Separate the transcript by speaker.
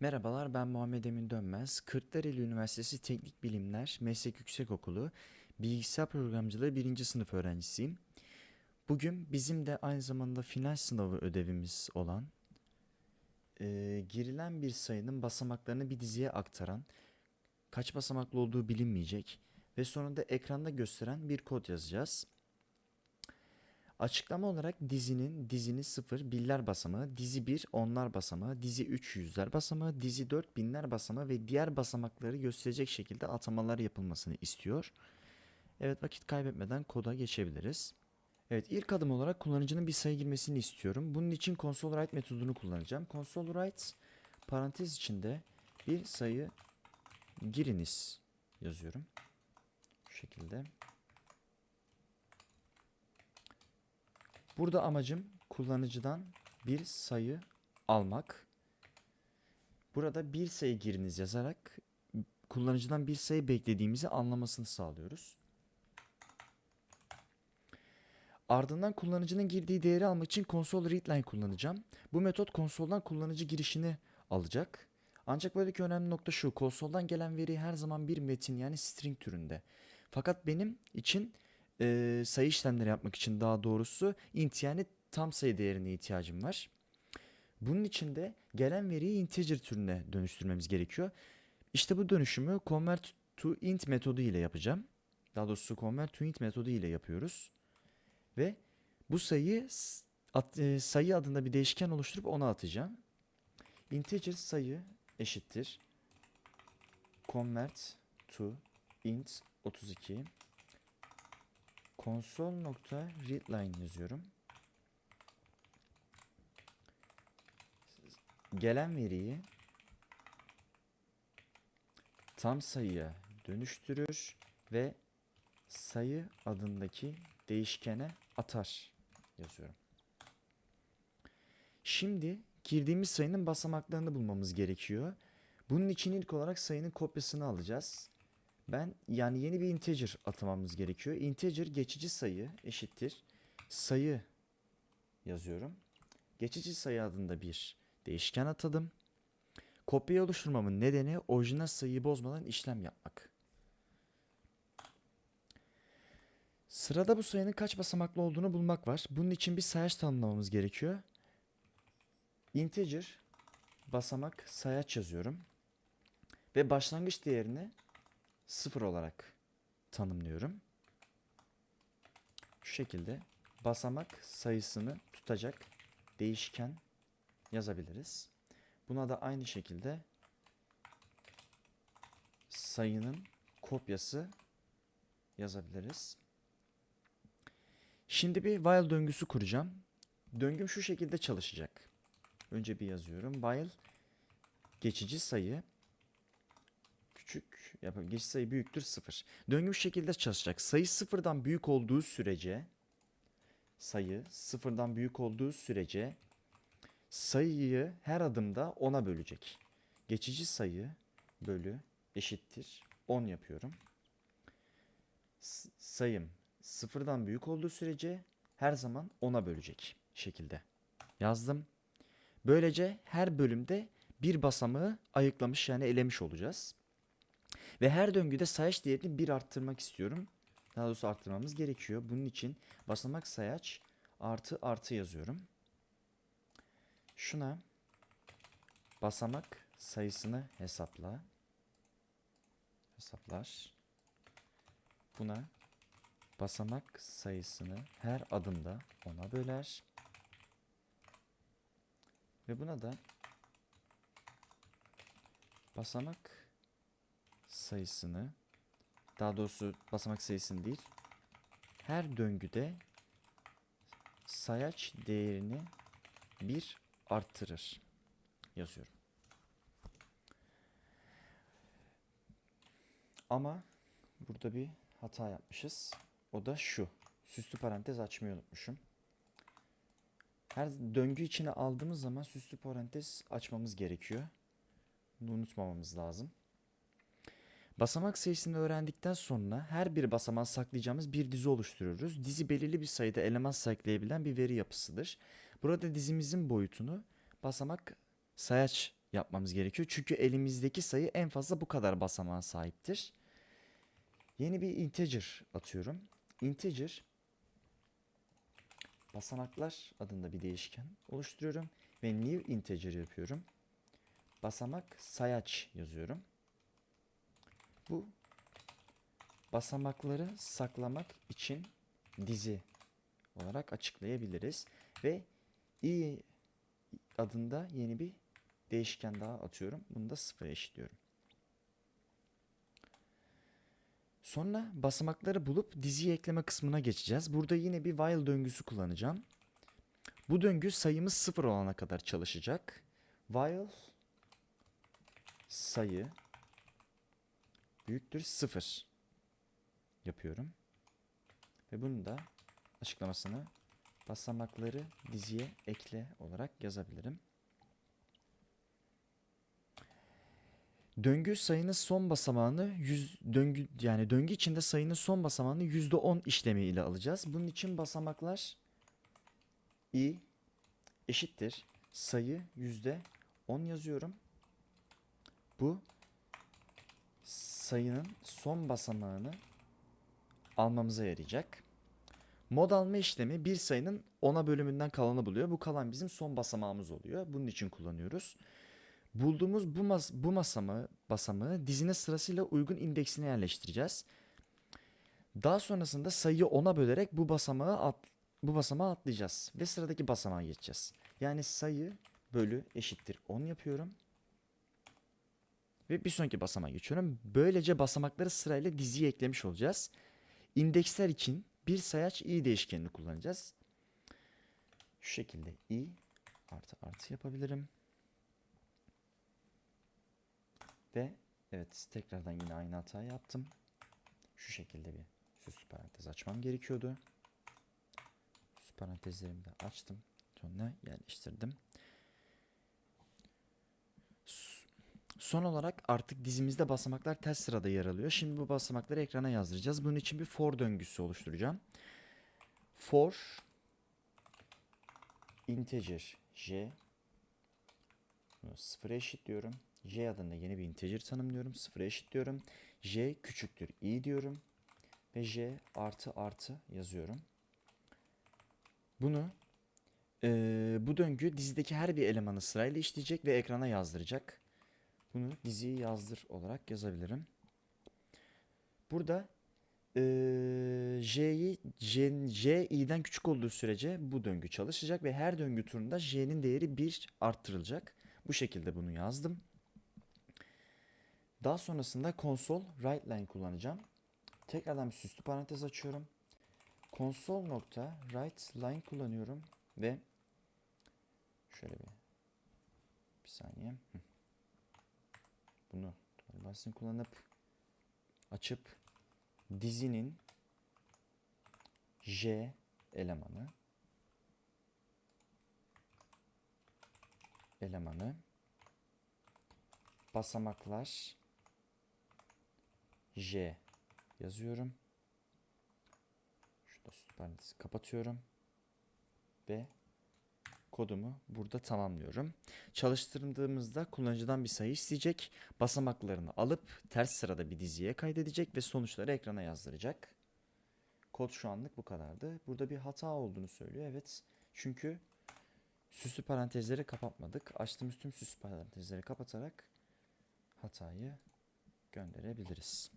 Speaker 1: Merhabalar ben Muhammed Emin Dönmez. Kırklareli Üniversitesi Teknik Bilimler Meslek Yüksekokulu Bilgisayar Programcılığı 1. sınıf öğrencisiyim. Bugün bizim de aynı zamanda final sınavı ödevimiz olan eee, girilen bir sayının basamaklarını bir diziye aktaran kaç basamaklı olduğu bilinmeyecek ve sonunda ekranda gösteren bir kod yazacağız. Açıklama olarak dizinin dizinin 0 biller basamağı, dizi 1 onlar basamağı, dizi 3 yüzler basamağı, dizi 4 binler basamağı ve diğer basamakları gösterecek şekilde atamalar yapılmasını istiyor. Evet vakit kaybetmeden koda geçebiliriz. Evet ilk adım olarak kullanıcının bir sayı girmesini istiyorum. Bunun için console write metodunu kullanacağım. Console write parantez içinde bir sayı giriniz yazıyorum. Şu şekilde. Burada amacım kullanıcıdan bir sayı almak. Burada bir sayı giriniz yazarak kullanıcıdan bir sayı beklediğimizi anlamasını sağlıyoruz. Ardından kullanıcının girdiği değeri almak için console readline kullanacağım. Bu metot konsoldan kullanıcı girişini alacak. Ancak buradaki önemli nokta şu. Konsoldan gelen veri her zaman bir metin yani string türünde. Fakat benim için e, sayı işlemleri yapmak için daha doğrusu int yani tam sayı değerine ihtiyacım var. Bunun için de gelen veriyi integer türüne dönüştürmemiz gerekiyor. İşte bu dönüşümü convert to int metodu ile yapacağım. Daha doğrusu convert to int metodu ile yapıyoruz. Ve bu sayıyı sayı adında bir değişken oluşturup ona atacağım. Integer sayı eşittir convert to int 32 console.readline yazıyorum. Gelen veriyi tam sayıya dönüştürür ve sayı adındaki değişkene atar yazıyorum. Şimdi girdiğimiz sayının basamaklarını bulmamız gerekiyor. Bunun için ilk olarak sayının kopyasını alacağız. Ben yani yeni bir integer atamamız gerekiyor. Integer geçici sayı eşittir. Sayı yazıyorum. Geçici sayı adında bir değişken atadım. Kopya oluşturmamın nedeni orijinal sayıyı bozmadan işlem yapmak. Sırada bu sayının kaç basamaklı olduğunu bulmak var. Bunun için bir sayaç tanımlamamız gerekiyor. Integer basamak sayaç yazıyorum. Ve başlangıç değerini sıfır olarak tanımlıyorum. Şu şekilde basamak sayısını tutacak değişken yazabiliriz. Buna da aynı şekilde sayının kopyası yazabiliriz. Şimdi bir while döngüsü kuracağım. Döngüm şu şekilde çalışacak. Önce bir yazıyorum. While geçici sayı küçük yapalım. Geçici sayı büyüktür sıfır. Döngüm şu şekilde çalışacak. Sayı sıfırdan büyük olduğu sürece sayı sıfırdan büyük olduğu sürece sayıyı her adımda 10'a bölecek. Geçici sayı bölü eşittir 10 yapıyorum. S- sayım sıfırdan büyük olduğu sürece her zaman 10'a bölecek şekilde yazdım. Böylece her bölümde bir basamağı ayıklamış yani elemiş olacağız. Ve her döngüde sayaç değerini bir arttırmak istiyorum. Daha doğrusu arttırmamız gerekiyor. Bunun için basamak sayaç artı artı yazıyorum. Şuna basamak sayısını hesapla. Hesaplar. Buna basamak sayısını her adımda ona böler. Ve buna da basamak sayısını daha doğrusu basamak sayısını değil her döngüde sayaç değerini bir arttırır yazıyorum. Ama burada bir hata yapmışız. O da şu. Süslü parantez açmayı unutmuşum. Her döngü içine aldığımız zaman süslü parantez açmamız gerekiyor. Bunu unutmamamız lazım. Basamak sayısını öğrendikten sonra her bir basamağı saklayacağımız bir dizi oluşturuyoruz. Dizi belirli bir sayıda eleman saklayabilen bir veri yapısıdır. Burada dizimizin boyutunu basamak sayaç yapmamız gerekiyor. Çünkü elimizdeki sayı en fazla bu kadar basamağa sahiptir. Yeni bir integer atıyorum. Integer basamaklar adında bir değişken oluşturuyorum ve new integer yapıyorum. Basamak sayaç yazıyorum. Bu basamakları saklamak için dizi olarak açıklayabiliriz ve i adında yeni bir değişken daha atıyorum. Bunu da sıfıra eşitliyorum. Sonra basamakları bulup diziye ekleme kısmına geçeceğiz. Burada yine bir while döngüsü kullanacağım. Bu döngü sayımız sıfır olana kadar çalışacak. While sayı büyüktür sıfır yapıyorum. Ve bunu da açıklamasını basamakları diziye ekle olarak yazabilirim. Döngü sayının son basamağını 100 döngü yani döngü içinde sayının son basamağını %10 işlemi ile alacağız. Bunun için basamaklar i eşittir sayı %10 yazıyorum. Bu sayının son basamağını almamıza yarayacak. Mod alma işlemi bir sayının 10'a bölümünden kalanı buluyor. Bu kalan bizim son basamağımız oluyor. Bunun için kullanıyoruz. Bulduğumuz bu, mas bu basamağı, basamağı dizine sırasıyla uygun indeksine yerleştireceğiz. Daha sonrasında sayıyı 10'a bölerek bu basamağı at, bu basamağı atlayacağız ve sıradaki basamağa geçeceğiz. Yani sayı bölü eşittir 10 yapıyorum. Ve bir sonraki basamağa geçiyorum. Böylece basamakları sırayla diziye eklemiş olacağız. İndeksler için bir sayaç i değişkenini kullanacağız. Şu şekilde i artı artı yapabilirim. Ve evet tekrardan yine aynı hatayı yaptım. Şu şekilde bir süslü parantez açmam gerekiyordu. Süslü parantezlerimi de açtım. Sonra yerleştirdim. S- Son olarak artık dizimizde basamaklar ters sırada yer alıyor. Şimdi bu basamakları ekrana yazdıracağız. Bunun için bir for döngüsü oluşturacağım. For integer j sıfıra eşitliyorum. j adında yeni bir integer tanımlıyorum. Sıfıra eşitliyorum. j küçüktür i diyorum. Ve j artı artı yazıyorum. Bunu eee, bu döngü dizideki her bir elemanı sırayla işleyecek ve ekrana yazdıracak. Bunu diziyi yazdır olarak yazabilirim. Burada eee, j'yi j, j i'den küçük olduğu sürece bu döngü çalışacak ve her döngü turunda j'nin değeri 1 arttırılacak. Bu şekilde bunu yazdım. Daha sonrasında console writeLine kullanacağım. Tekrardan bir süslü parantez açıyorum. Console nokta writeLine kullanıyorum ve şöyle bir bir saniye. Bunu basın kullanıp açıp dizinin J elemanı elemanı basamaklar J yazıyorum. Şurada parantezi kapatıyorum. Ve kodumu burada tamamlıyorum. Çalıştırdığımızda kullanıcıdan bir sayı isteyecek. Basamaklarını alıp ters sırada bir diziye kaydedecek ve sonuçları ekrana yazdıracak. Kod şu anlık bu kadardı. Burada bir hata olduğunu söylüyor. Evet. Çünkü süslü parantezleri kapatmadık. Açtığımız tüm süslü parantezleri kapatarak hatayı gönderebiliriz.